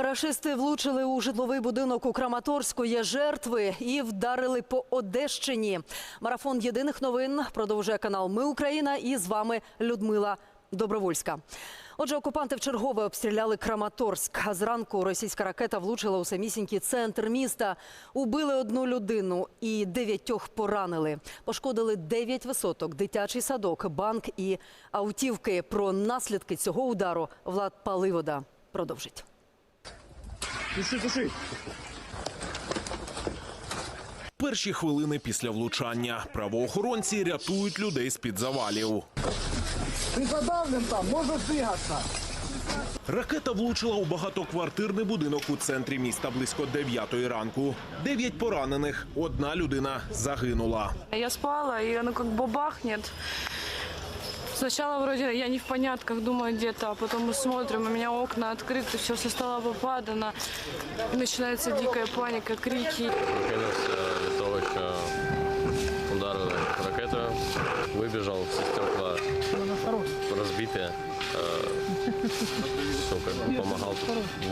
Рашисти влучили у житловий будинок у Краматорську. Є жертви і вдарили по Одещині. Марафон єдиних новин продовжує канал Ми Україна. І з вами Людмила Добровольська. Отже, окупанти вчергове обстріляли Краматорськ. Зранку російська ракета влучила у самісінький центр міста. Убили одну людину і дев'ятьох поранили. Пошкодили дев'ять висоток, дитячий садок, банк і автівки. Про наслідки цього удару Влад Паливода продовжить. Туши, туши. Перші хвилини після влучання правоохоронці рятують людей з-під завалів. Ты задавлен там, можешь двигаться. Ракета влучила у багатоквартирний будинок у центрі міста близько 9 ранку. Дев'ять поранених, одна людина загинула. Я спала, и оно как бабахнет. Сначала вроде я не в понятках, думаю где-то, а потом мы смотрим, у меня окна открыты, все со стола попадано. Начинается дикая паника, крики. Кинувся від того, що ударили ракетою, вибіжав, всі стекла розбиті. Помогал,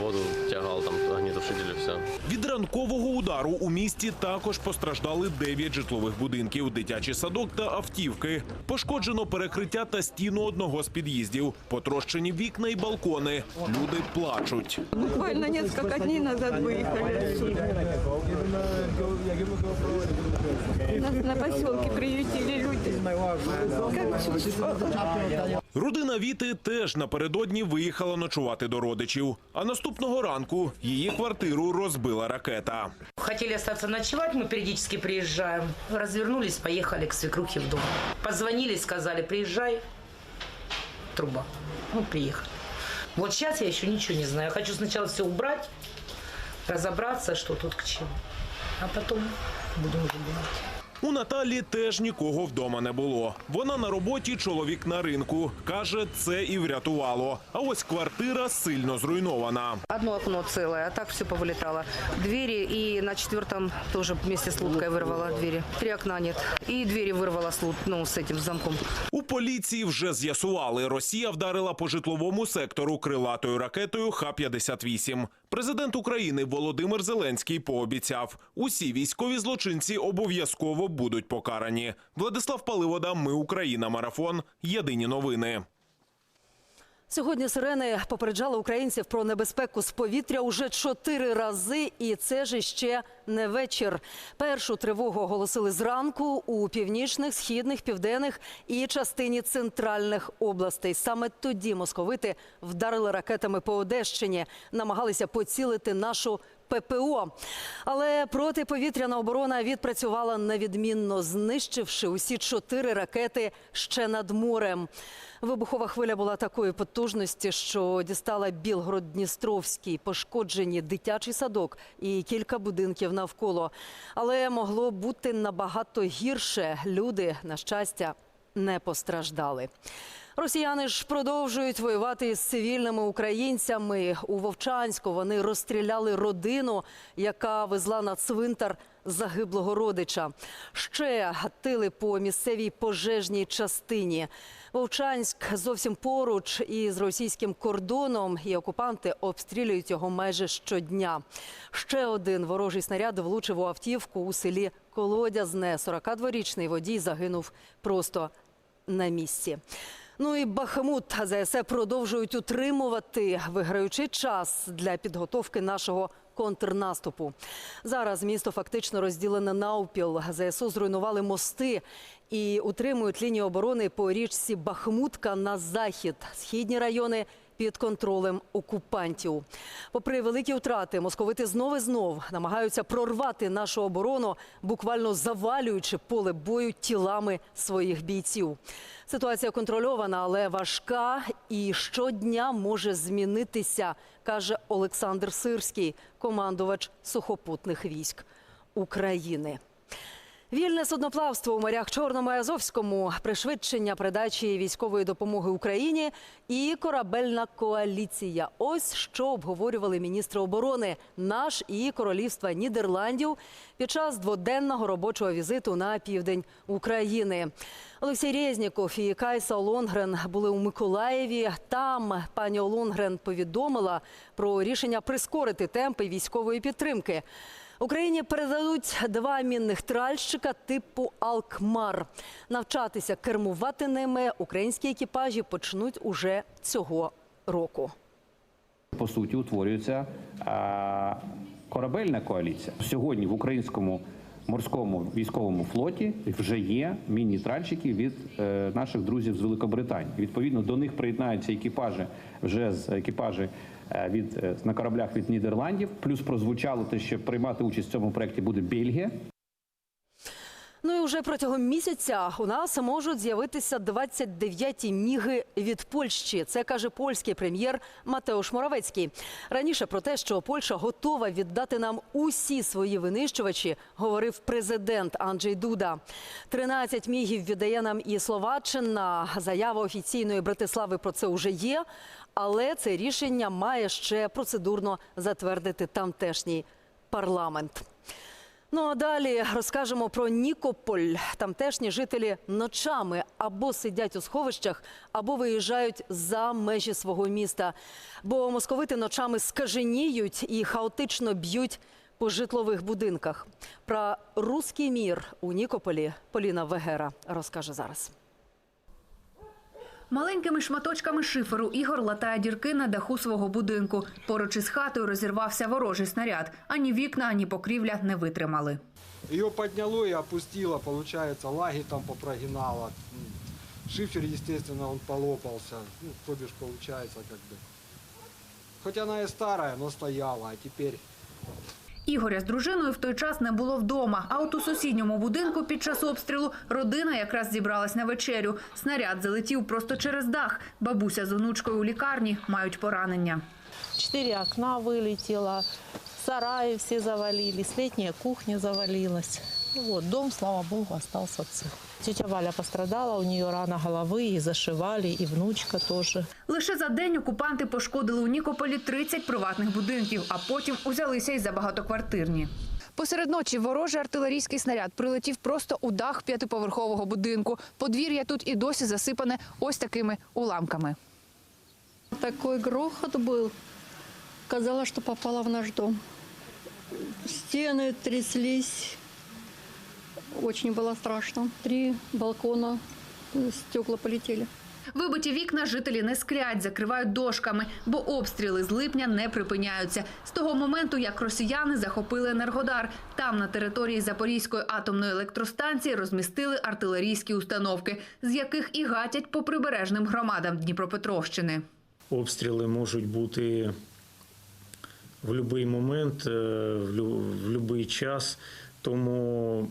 воду тягал, там огнетушители, все. Від ранкового удару у місті також постраждали 9 житлових будинків, дитячий садок та автівки. Пошкоджено перекриття та стіну одного з під'їздів. Потрощені вікна і балкони. Люди плачуть. Буквально несколько дней назад выехали отсюда. Нас на поселке приютили люди. Как. Родина Віти теж напередодні виїхала ночувати до родичів. А наступного ранку її квартиру розбила ракета. Хотели остаться ночевать, мы периодически приезжаем. Развернулись, поехали к свекрухе в дом. Позвонили, сказали, приезжай. Труба. Ну, приехали. Вот сейчас я еще ничего не знаю. Хочу сначала все убрать, разобраться, что тут к чему. А потом будем уже думать. У Наталі теж нікого вдома не було. Вона на роботі, чоловік на ринку. Каже, це і врятувало. А ось квартира сильно зруйнована. Одно окно целое, а так все повылетало. Двери и на четвертом тоже вместе с луткой вырвала двери. Три окна нет. И двери вырвала с, лут- ну, с этим замком. У поліції вже з'ясували, Росія вдарила по житловому сектору крилатою ракетою Х-58. Президент України Володимир Зеленський пообіцяв, усі військові злочинці обов'язково будуть покарані. Владислав Паливода, Ми Україна, марафон. Єдині новини. Сьогодні сирени попереджали українців про небезпеку з повітря уже чотири рази, і це ж ще не вечір. Першу тривогу оголосили зранку у північних, східних, південних і частині центральних областей. Саме тоді московити вдарили ракетами по Одещині, намагалися поцілити нашу ППО. Але протиповітряна оборона відпрацювала невідмінно, знищивши усі чотири ракети ще над морем. Вибухова хвиля була такої потужності, що дістала Білгород-Дністровський, пошкоджені дитячий садок і кілька будинків навколо. Але могло бути набагато гірше. Люди, на щастя, не постраждали. Росіяни ж продовжують воювати із цивільними українцями. У Вовчанську вони розстріляли родину, яка везла на цвинтар загиблого родича. Ще гатили по місцевій пожежній частині. Вовчанськ зовсім поруч із російським кордоном, і окупанти обстрілюють його майже щодня. Ще один ворожий снаряд влучив у автівку у селі Колодязне. 42-річний водій загинув просто на місці. Ну і Бахмут ЗСЕ продовжують утримувати, виграючи час для підготовки нашого контрнаступу. Зараз місто фактично розділене навпіл. ЗСУ зруйнували мости і утримують лінію оборони по річці Бахмутка на захід. Східні райони під контролем окупантів. Попри великі втрати, московити знов і знов намагаються прорвати нашу оборону, буквально завалюючи поле бою тілами своїх бійців. Ситуація контрольована, але важка і щодня може змінитися, каже Олександр Сирський, командувач сухопутних військ України. Вільне судноплавство у морях Чорному і Азовському, пришвидшення передачі військової допомоги Україні і корабельна коаліція. Ось що обговорювали міністри оборони наш і королівства Нідерландів під час дводенного робочого візиту на південь України. Олексій Резніков і Кайса Олонгрен були у Миколаєві. Там пані Олонгрен повідомила про рішення прискорити темпи військової підтримки. Україні передадуть два мінних тральщика типу Алкмар. Навчатися кермувати ними українські екіпажі почнуть уже цього року. по суті утворюється корабельна коаліція. Сьогодні в українському морському військовому флоті вже є міні-тральщики від е, наших друзів з Великобританії. Відповідно, до них приєднаються екіпажі вже з екіпажі е, від е, на кораблях від Нідерландів. Плюс прозвучало те, що приймати участь в цьому проєкті буде Бельгія. Ну і вже протягом місяця у нас можуть з'явитися 29-ті міги від Польщі. Це каже польський прем'єр Матеуш Моравецький. Раніше про те, що Польща готова віддати нам усі свої винищувачі, говорив президент Анджей Дуда. 13 мігів віддає нам і Словаччина. Заява офіційної Братислави про це вже є. Але це рішення має ще процедурно затвердити тамтешній парламент. Ну а далі розкажемо про Нікополь. Тамтешні жителі ночами або сидять у сховищах, або виїжджають за межі свого міста. Бо московити ночами скаженіють і хаотично б'ють по житлових будинках. Про руський мір у Нікополі Поліна Вегера розкаже зараз. Маленькими шматочками шиферу Ігор латає дірки на даху свого будинку. Поруч із хатою розірвався ворожий снаряд. Ані вікна, ані покрівля не витримали. Ее подняло и опустило, получается, лаги там попрогинало. Шифер, естественно, он полопался. Ну, то бишь, получается, как бы. Хоть она и старая, но стояла, а теперь Ігоря з дружиною в той час не було вдома. А от у сусідньому будинку під час обстрілу родина якраз зібралась на вечерю. Снаряд залетів просто через дах. Бабуся з онучкою у лікарні мають поранення. Чотири окна вилетіло, сараї всі завалились, літня кухня завалилась. Ну Вот, дом, слава богу, остался цел. Тетя Валя пострадала, у нее рана головы, и зашивали, и внучка тоже. Лише за день окупанти пошкодили у Нікополі 30 приватних будинків, а потім узялися й за багатоквартирні. Посеред ночі ворожий артилерійський снаряд прилетів просто у дах п'ятиповерхового будинку. Подвір'я тут і досі засипане ось такими уламками. Такой грохот был. Казалось, что попала в наш дом. Стены тряслись. Очень было страшно. Три балкона, э, стекла полетели. Вибиті вікна жителі не скрять, закривають дошками, бо обстріли з липня не припиняються. З того моменту, як росіяни захопили Енергодар, там на території Запорізької атомної електростанції розмістили артилерійські установки, з яких і гатять по прибережним громадам Дніпропетровщини. Обстріли можуть бути в будь-який момент, е, в будь-який час. Тому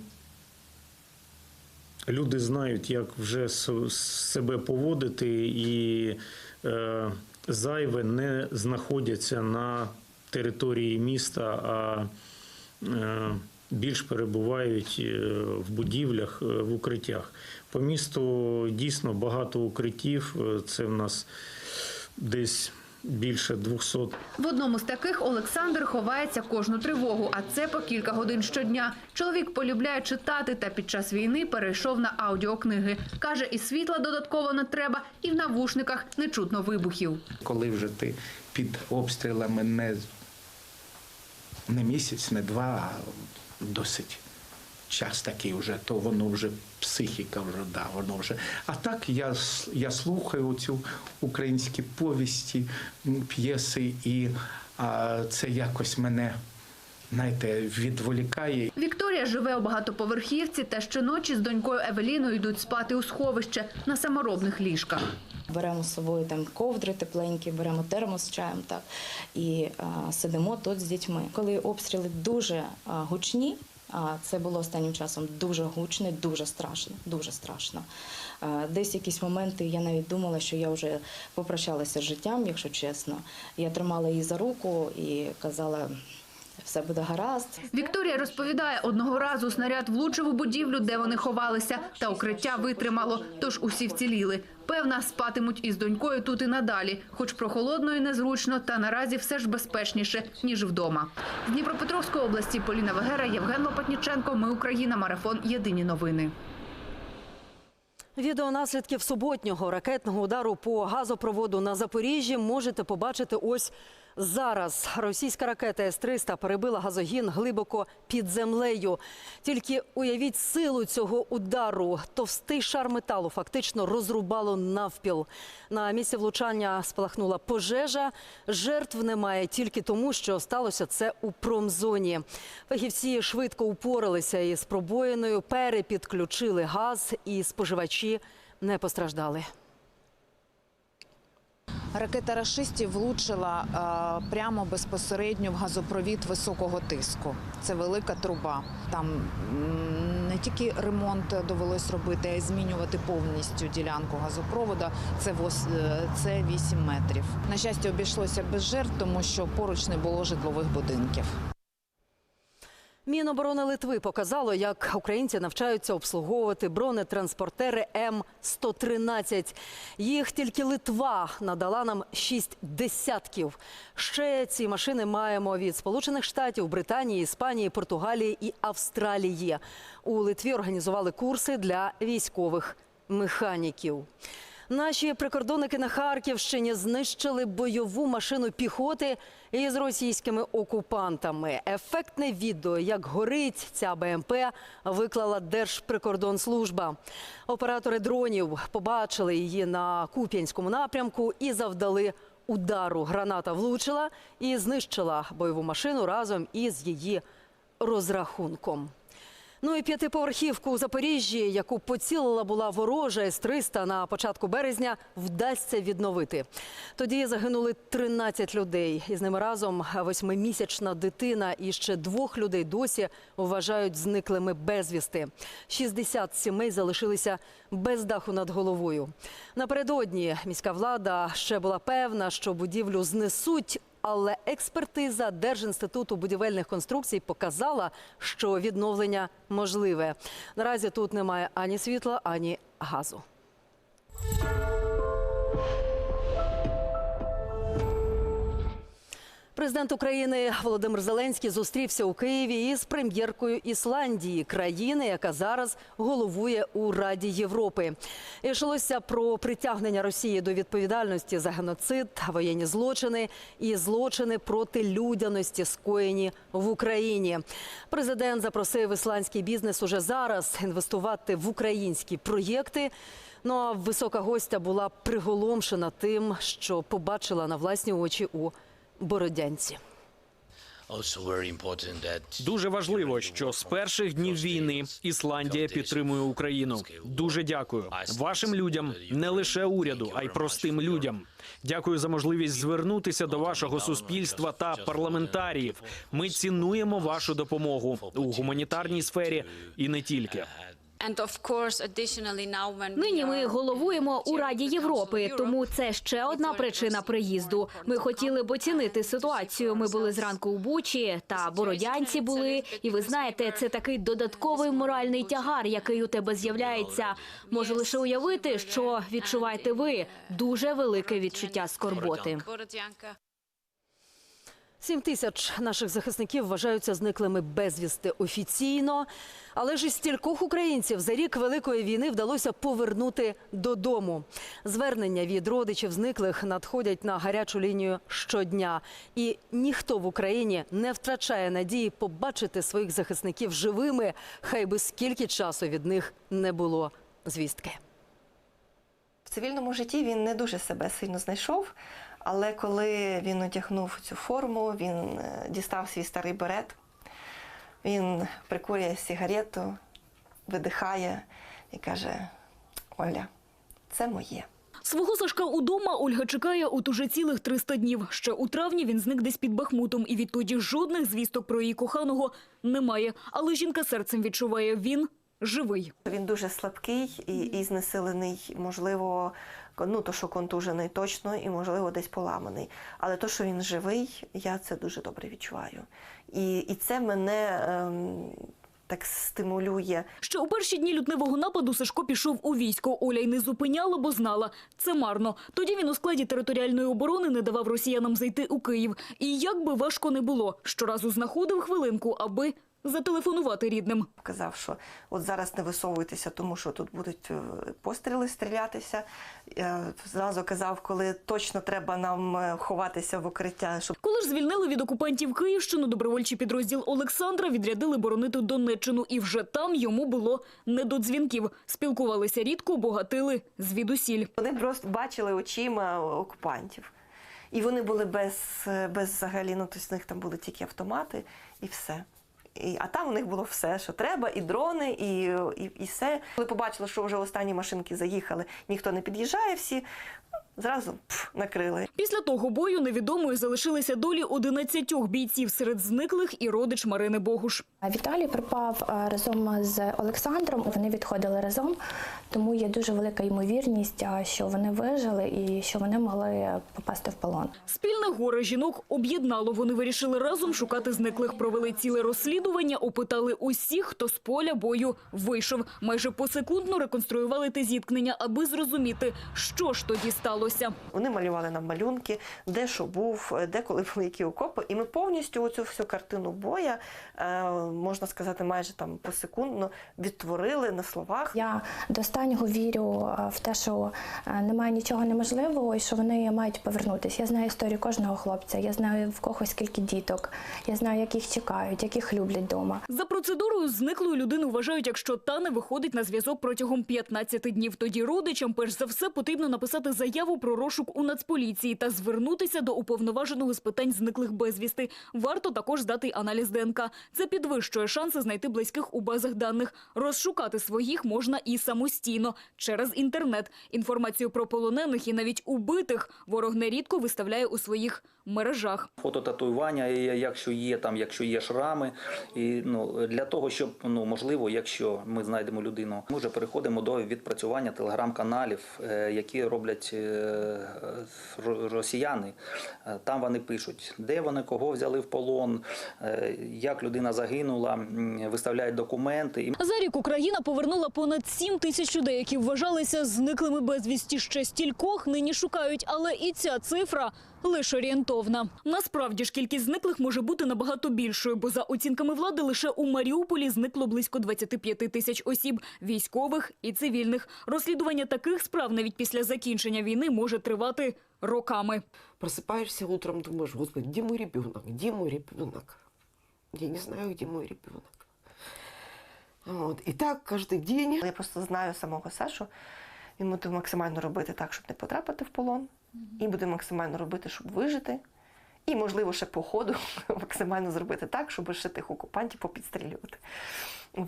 люди знають, як вже себе поводити, і е, зайве не знаходяться на території міста, а е, більш перебувають е, в будівлях, е, в укриттях. По місту дійсно багато укриттів. Е, Це в нас десь більше 200 В одному з таких Олександр ховається кожну тривогу, а це по кілька годин щодня. Чоловік полюбляє читати та під час війни перейшов на аудіокниги. Каже, і світла додатково не треба, і в навушниках не чутно вибухів. коли вже ти під обстрілами не, не місяць, не два, а досить час такий вже, то воно вже психіка вже, да, воно вже. А так я, я слухаю цю українські повісті, п'єси, і а, це якось мене, знаєте, відволікає. Вікторія живе у багатоповерхівці та щоночі з донькою Евеліною йдуть спати у сховище на саморобних ліжках. Беремо з собою там ковдри тепленькі, беремо термос з чаєм так, і а, сидимо тут з дітьми. Коли обстріли дуже а, гучні, це було останнім часом дуже гучно, дуже страшно, дуже страшно. Десь якісь моменти я навіть думала, що я вже попрощалася з життям, якщо чесно. Я тримала її за руку і казала. Все буде гаразд. Вікторія розповідає, одного разу снаряд влучив у будівлю, де вони ховалися, та укриття витримало, тож усі вціліли. Певна, спатимуть із донькою тут і надалі, хоч прохолодно і незручно, та наразі все ж безпечніше, ніж вдома. З Дніпропетровської області Поліна Вегера, Євген Лопатніченко. Ми Україна. Марафон. Єдині новини. Відео наслідків суботнього ракетного удару по газопроводу на Запоріжжі можете побачити ось зараз. Російська ракета С-300 перебила газогін глибоко під землею. Тільки уявіть силу цього удару. Товстий шар металу фактично розрубало навпіл. На місці влучання спалахнула пожежа. Жертв немає тільки тому, що сталося це у промзоні. Фахівці швидко упоралися із пробоїною, перепідключили газ і споживачі не постраждали. Ракета рашистів влучила е, прямо безпосередньо в газопровід високого тиску. Це велика труба. Там не тільки ремонт довелось робити, а й змінювати повністю ділянку газопроводу. Це вос- е, це 8 метрів. На щастя, обійшлося без жертв, тому що поруч не було житлових будинків. Міноборони Литви показало, як українці навчаються обслуговувати бронетранспортери М113. Їх тільки Литва надала нам шість десятків. Ще ці машини маємо від Сполучених Штатів, Британії, Іспанії, Португалії і Австралії. У Литві організували курси для військових механіків. Наші прикордонники на Харківщині знищили бойову машину піхоти із російськими окупантами. Ефектне відео, як горить ця БМП, виклала Держприкордонслужба. Оператори дронів побачили її на Куп'янському напрямку і завдали удару. Граната влучила і знищила бойову машину разом із її розрахунком. Ну і п'ятиповерхівку у Запоріжжі, яку поцілила була ворожа С-300 на початку березня, вдасться відновити. Тоді загинули 13 людей. Із ними разом восьмимісячна дитина і ще двох людей досі вважають зниклими безвісти. 60 сімей залишилися без даху над головою. Напередодні міська влада ще була певна, що будівлю знесуть. Але експертиза Держінституту будівельних конструкцій показала, що відновлення можливе. Наразі тут немає ані світла, ані газу. Президент України Володимир Зеленський зустрівся у Києві із прем'єркою Ісландії, країни, яка зараз головує у Раді Європи. Йшлося про притягнення Росії до відповідальності за геноцид, воєнні злочини і злочини проти людяності, скоєні в Україні. Президент запросив ісландський бізнес уже зараз інвестувати в українські проєкти. Ну а висока гостя була приголомшена тим, що побачила на власні очі у Бородянці. Дуже важливо, що з перших днів війни Ісландія підтримує Україну. Дуже дякую вашим людям, не лише уряду, а й простим людям. Дякую за можливість звернутися до вашого суспільства та парламентаріїв. Ми цінуємо вашу допомогу у гуманітарній сфері і не тільки. Нині ми головуємо у Раді Європи, тому це ще одна причина приїзду. Ми хотіли б оцінити ситуацію. Ми були зранку у Бучі та Бородянці були. І ви знаєте, це такий додатковий моральний тягар, який у тебе з'являється. Можу лише уявити, що відчуваєте ви дуже велике відчуття скорботи. Сім тисяч наших захисників вважаються зниклими безвісти офіційно. Але ж із стількох українців за рік великої війни вдалося повернути додому. Звернення від родичів зниклих надходять на гарячу лінію щодня. І ніхто в Україні не втрачає надії побачити своїх захисників живими, хай би скільки часу від них не було звістки. В цивільному житті він не дуже себе сильно знайшов, але коли він одягнув цю форму, він е, дістав свій старий берет, він прикурює сигарету, видихає і каже: Оля, це моє. Свого Сашка удома Ольга чекає от уже цілих 300 днів. Ще у травні він зник десь під Бахмутом, і відтоді жодних звісток про її коханого немає. Але жінка серцем відчуває, він живий. Він дуже слабкий і, і знесилений, можливо, Ну, то, що контужений точно і, можливо, десь поламаний. Але то, що він живий, я це дуже добре відчуваю. І, і це мене ем, так стимулює. Ще у перші дні лютневого нападу Сашко пішов у військо. Оля й не зупиняла, бо знала – це марно. Тоді він у складі територіальної оборони не давав росіянам зайти у Київ. І як би важко не було, щоразу знаходив хвилинку, аби зателефонувати рідним. Казав, що от зараз не висовуйтеся, тому що тут будуть е, постріли стрілятися. Е, Зразу казав, коли точно треба нам е, ховатися в укриття, щоб Коли ж звільнили від окупантів Київщину, добровольчий підрозділ Олександра відрядили боронити Донеччину. І вже там йому було не до дзвінків. Спілкувалися рідко, богатили звідусіль. Вони просто бачили очима окупантів. І вони були без, без взагалі, ну, тобто в них там були тільки автомати і все. І, а там у них було все, що треба, і дрони, і, і, і все. Коли побачили, що вже останні машинки заїхали, ніхто не під'їжджає, всі зразу пф, накрили. Після того бою невідомою залишилися долі 11 бійців серед зниклих і родич Марини Богуш. Віталій припав е, разом з Олександром. Вони відходили разом, тому є дуже велика ймовірність, е, що вони вижили і що вони могли попасти в полон. Спільне горе жінок об'єднало. Вони вирішили разом шукати зниклих. Провели ціле розслідування, опитали усіх, хто з поля бою вийшов. Майже посекундно реконструювали те зіткнення, аби зрозуміти, що ж тоді сталося. Вони малювали нам малюнки, де що був, де коли були які окопи. І ми повністю оцю всю картину боя, е, можна сказати, майже там посекундно відтворили на словах. Я до останнього вірю е, в те, що е, немає нічого неможливого і що вони мають повернутися. Я знаю історію кожного хлопця. Я знаю в кого скільки діток. Я знаю, як їх чекають, як їх люблять вдома. За процедурою зниклою людину вважають, якщо та не виходить на зв'язок протягом 15 днів. Тоді родичам, перш за все, потрібно написати заяву про розшук у Нацполіції та звернутися до уповноваженого з питань зниклих безвісти. Варто також здати аналіз ДНК. Це підвищує шанси знайти близьких у базах даних. Розшукати своїх можна і самостійно через інтернет. Інформацію про полонених і навіть убитих ворог нерідко виставляє у своїх мережах. фототатуювання, якщо є там, якщо є шрами, і ну для того, щоб ну можливо, якщо ми знайдемо людину, ми вже переходимо до відпрацювання телеграм-каналів, е, які роблять е, росіяни. Е, Там вони пишуть, де вони кого взяли в полон, як людина загинула, виставляють документи. За рік Україна повернула понад 7 тисяч людей, які вважалися зниклими безвісті. Ще стількох нині шукають, але і ця цифра лише орієнтовна. Насправді ж кількість зниклих може бути набагато більшою, бо за оцінками влади лише у Маріуполі зникло близько 25 тисяч осіб – військових і цивільних. Розслідування таких справ навіть після закінчення війни може тривати роками. Просыпаешься утром, думаешь, господи, где мой ребенок? Где мой ребенок? Я не знаю, где мой ребенок. Вот. И так каждый день. Я просто знаю самого Сашу. Він буде максимально робити так, щоб не потрапити в полон, і буде максимально робити, щоб вижити. І, можливо, ще по ходу максимально зробити так, щоб ще тих окупантів попідстрілювати.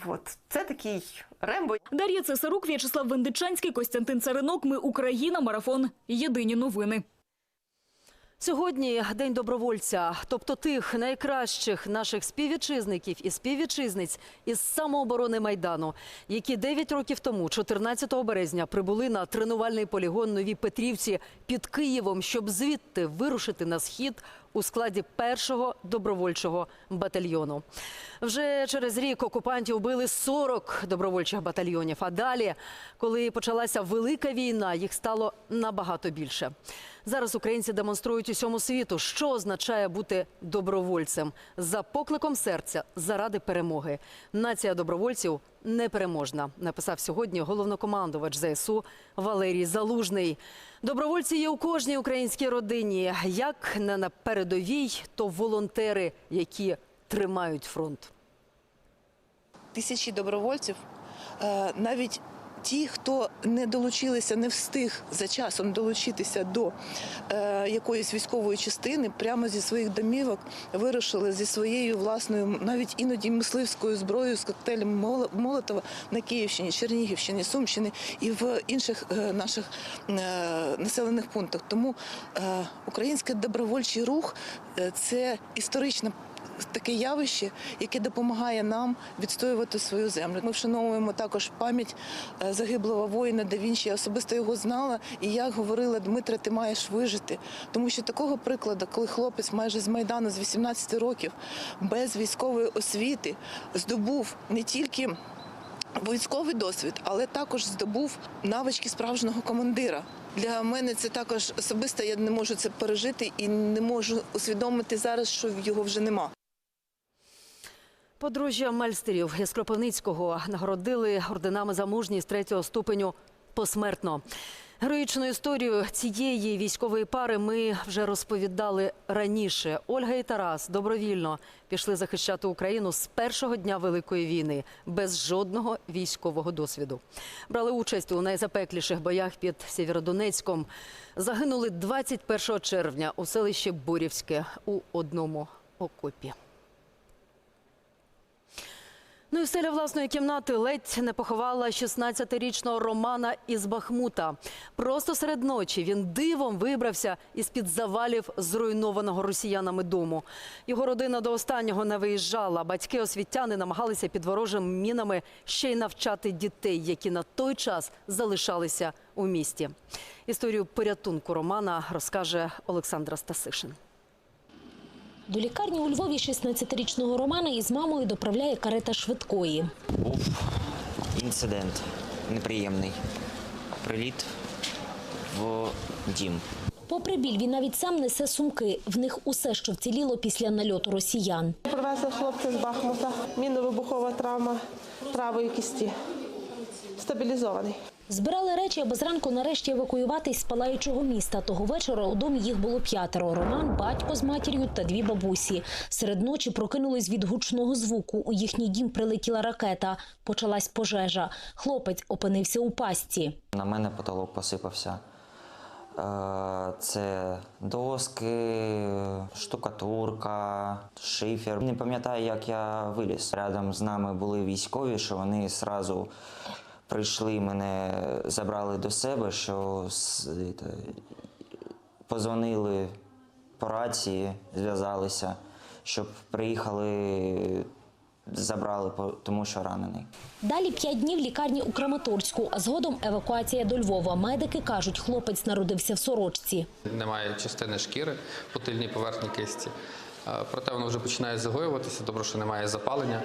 От. Це такий рембо. Дар'я Цесарук, В'ячеслав Вендичанський, Костянтин Царинок. Ми Україна. Марафон. Єдині новини. Сьогодні день добровольця, тобто тих найкращих наших співвітчизників і співвітчизниць із самооборони майдану, які 9 років тому, 14 березня, прибули на тренувальний полігон Нові Петрівці під Києвом, щоб звідти вирушити на схід у складі першого добровольчого батальйону. Вже через рік окупантів били 40 добровольчих батальйонів. А далі, коли почалася велика війна, їх стало набагато більше. Зараз українці демонструють усьому світу, що означає бути добровольцем за покликом серця заради перемоги. Нація добровольців непереможна, написав сьогодні головнокомандувач ЗСУ Валерій Залужний. Добровольці є у кожній українській родині. Як не на передовій, то волонтери, які тримають фронт. тисячі добровольців, е, навіть ті, хто не долучилися, не встиг за часом долучитися до е, якоїсь військової частини, прямо зі своїх домівок вирушили зі своєю власною, навіть іноді мисливською зброєю з коктейлем Молотова на Київщині, Чернігівщині, Сумщині і в інших е, наших населених пунктах. Тому український добровольчий рух це історична таке явище, яке допомагає нам відстоювати свою землю. Ми вшановуємо також пам'ять е, загиблого воїна да Вінчі. Я особисто його знала, і я говорила, Дмитре, ти маєш вижити. Тому що такого прикладу, коли хлопець майже з Майдану з 18 років без військової освіти здобув не тільки військовий досвід, але також здобув навички справжнього командира. Для мене це також особисто. Я не можу це пережити і не можу усвідомити зараз, що його вже нема. Подружжя Мельстерів із Кропивницького нагородили орденами за мужність третього ступеню посмертно. Героїчну історію цієї військової пари ми вже розповідали раніше. Ольга і Тарас добровільно пішли захищати Україну з першого дня Великої війни без жодного військового досвіду. Брали участь у найзапекліших боях під Сєвєродонецьком. Загинули 21 червня у селищі Бурівське у одному окопі. Ну і селя власної кімнати ледь не поховала 16-річного Романа із Бахмута. Просто серед ночі він дивом вибрався із-під завалів зруйнованого росіянами дому. Його родина до останнього не виїжджала. Батьки освітяни намагалися під ворожими мінами ще й навчати дітей, які на той час залишалися у місті. Історію порятунку Романа розкаже Олександра Стасишин. До лікарні у Львові 16-річного Романа із мамою доправляє карета швидкої. Був інцидент неприємний. Приліт в дім. Попри біль, він навіть сам несе сумки. В них усе, що вціліло після нальоту росіян. Привезли хлопця з Бахмута, мінно-вибухова травма правої кісті. Стабілізований. Збирали речі, аби зранку нарешті евакуюватись з палаючого міста. Того вечора у домі їх було п'ятеро. Роман, батько з матір'ю та дві бабусі. Серед ночі прокинулись від гучного звуку. У їхній дім прилетіла ракета. Почалась пожежа. Хлопець опинився у пастці. На мене потолок посипався. Е, Це доски, штукатурка, шифер. Не пам'ятаю, як я виліз. Рядом з нами були військові, що вони одразу прийшли, мене забрали до себе, що позвонили по рації, зв'язалися, щоб приїхали, забрали, по- тому що ранений. Далі п'ять днів лікарні у Краматорську, а згодом евакуація до Львова. Медики кажуть, хлопець народився в сорочці. Немає частини шкіри по тильній поверхні кисті. Е, Проте воно вже починає загоюватися, добре, що немає запалення.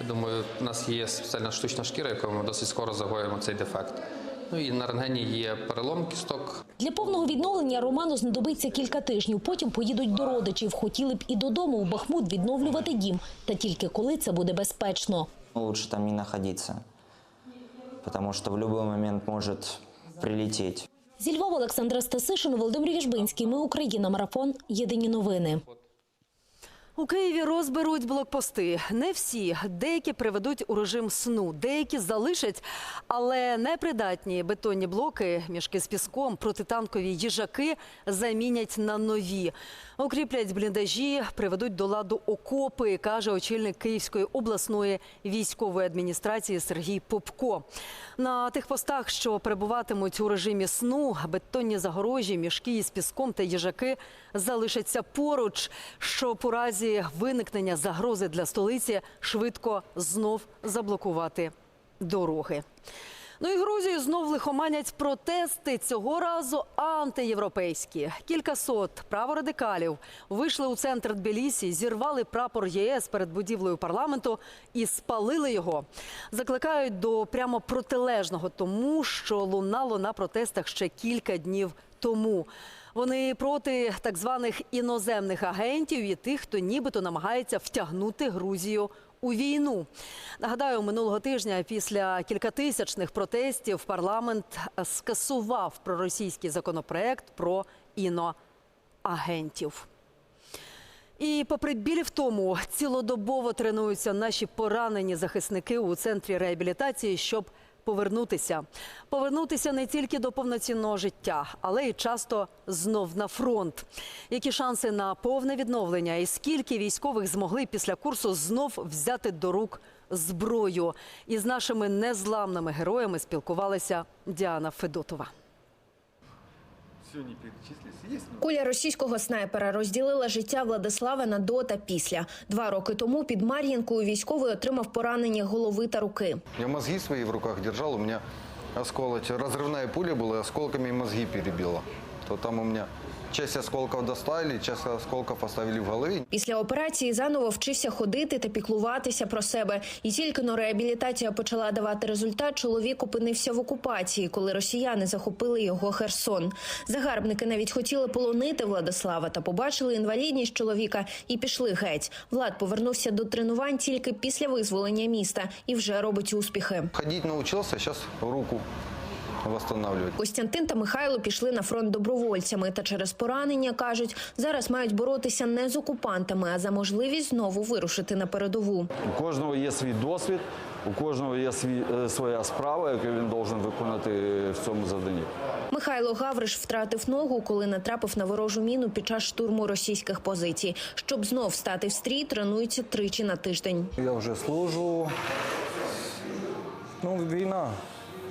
Я думаю, у нас є спеціальна штучна шкіра, якою ми досить скоро загоюємо цей дефект. Ну і на рентгені є перелом кісток, Для повного відновлення Роману знадобиться кілька тижнів. Потім поїдуть до родичів. Хотіли б і додому у Бахмут відновлювати дім. Та тільки коли це буде безпечно. Лучше там не находиться, потому что в любой момент может прилететь. Зі Львова Олександра Стасишин, Володимир Віжбинський. Ми Україна. Марафон. Єдині новини. У Києві розберуть блокпости. Не всі. Деякі приведуть у режим сну, деякі залишать, але непридатні бетонні блоки, мішки з піском, протитанкові їжаки замінять на нові. Укріплять бліндажі, приведуть до ладу окопи, каже очільник Київської обласної військової адміністрації Сергій Попко. На тих постах, що перебуватимуть у режимі сну, бетонні загорожі, мішки із піском та їжаки залишаться поруч, щоб у разі виникнення загрози для столиці швидко знов заблокувати дороги. Ну і Грузію знов лихоманять протести цього разу антиєвропейські. Кількасот праворадикалів вийшли у центр Тбілісі, зірвали прапор ЄС перед будівлею парламенту і спалили його. Закликають до прямо протилежного тому, що лунало на протестах ще кілька днів тому. Вони проти так званих іноземних агентів і тих, хто нібито намагається втягнути Грузію у війну. Нагадаю, минулого тижня після кількатисячних протестів парламент скасував проросійський законопроект про іноагентів. І попри білі в тому, цілодобово тренуються наші поранені захисники у центрі реабілітації, щоб повернутися. Повернутися не тільки до повноцінного життя, але й часто знов на фронт. Які шанси на повне відновлення і скільки військових змогли після курсу знов взяти до рук зброю? Із нашими незламними героями спілкувалася Діана Федотова. Куля російського снайпера розділила життя Владислава на до та після. Два роки тому під Мар'їнкою військовий отримав поранення голови та руки. Я мозги свої в руках держав. у мене осколочь, розривна пуля була осколками мозги перебила. То там у меня часть осколков доставили, часть осколков оставили в голове. Після операції заново вчився ходити та піклуватися про себе. І тільки но реабілітація почала давати результат, чоловік опинився в окупації, коли росіяни захопили його Херсон. Загарбники навіть хотіли полонити Владислава та побачили інвалідність чоловіка і пішли геть. Влад повернувся до тренувань тільки після визволення міста і вже робить успіхи. Ходить научился, сейчас руку восстанавливать. Костянтин та Михайло пішли на фронт добровольцями та через поранення кажуть, зараз мають боротися не з окупантами, а за можливість знову вирушити на передову. У кожного є свій досвід, у кожного є свій, е, своя справа, яку він повинен виконати в цьому завданні. Михайло Гавриш втратив ногу, коли натрапив на ворожу міну під час штурму російських позицій. Щоб знов стати в стрій, тренується тричі на тиждень. Я вже служу. Ну, війна.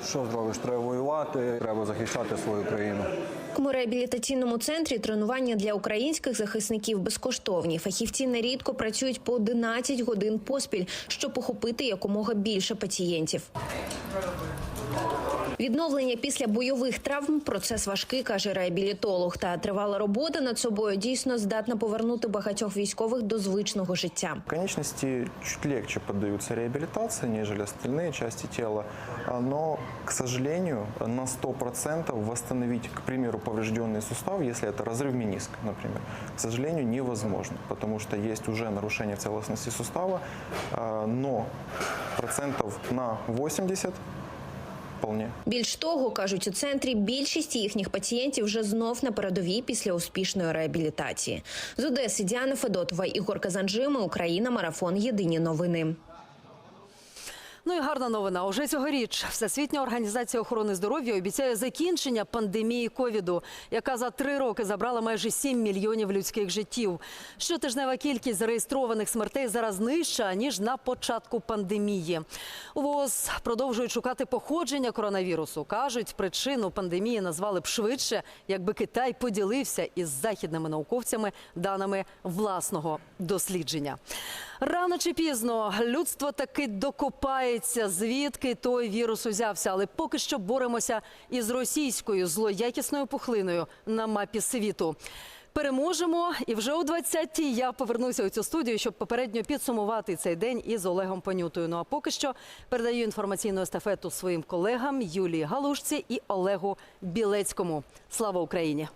Що зробиш? Треба воювати, треба захищати свою країну. У реабілітаційному центрі тренування для українських захисників безкоштовні. Фахівці нерідко працюють по 11 годин поспіль, щоб охопити якомога більше пацієнтів. Відновлення після бойових травм процес важкий, каже реабілітолог. Та тривала робота над собою дійсно здатна повернути багатьох військових до звичного життя. Конечности чуть легче поддаются реабилитации, нежели остальные части тела. А, Но, к сожалению, на 100% восстановить, к примеру, поврежденный сустав, если это разрыв мениска, например, к сожалению, невозможно, потому что есть уже нарушение целостности сустава, а, но процентов на 80 вполне. Більш того, кажуть у центрі, більшість їхніх пацієнтів вже знов на передовій після успішної реабілітації. З Одеси Діана Федотова, Ігор Казанжими, Україна, Марафон. Єдині новини. Ну і гарна новина. Уже цьогоріч Всесвітня організація охорони здоров'я обіцяє закінчення пандемії ковіду, яка за три роки забрала майже 7 мільйонів людських життів. Щотижнева кількість зареєстрованих смертей зараз нижча ніж на початку пандемії. У ВООЗ продовжують шукати походження коронавірусу. кажуть, причину пандемії назвали б швидше, якби Китай поділився із західними науковцями даними власного дослідження. Рано чи пізно людство таки докопається, звідки той вірус узявся. Але поки що боремося із російською злоякісною пухлиною на мапі світу. Переможемо, і вже о 20-й я повернуся у цю студію, щоб попередньо підсумувати цей день із Олегом Панютою. Ну а поки що передаю інформаційну естафету своїм колегам Юлії Галушці і Олегу Білецькому. Слава Україні!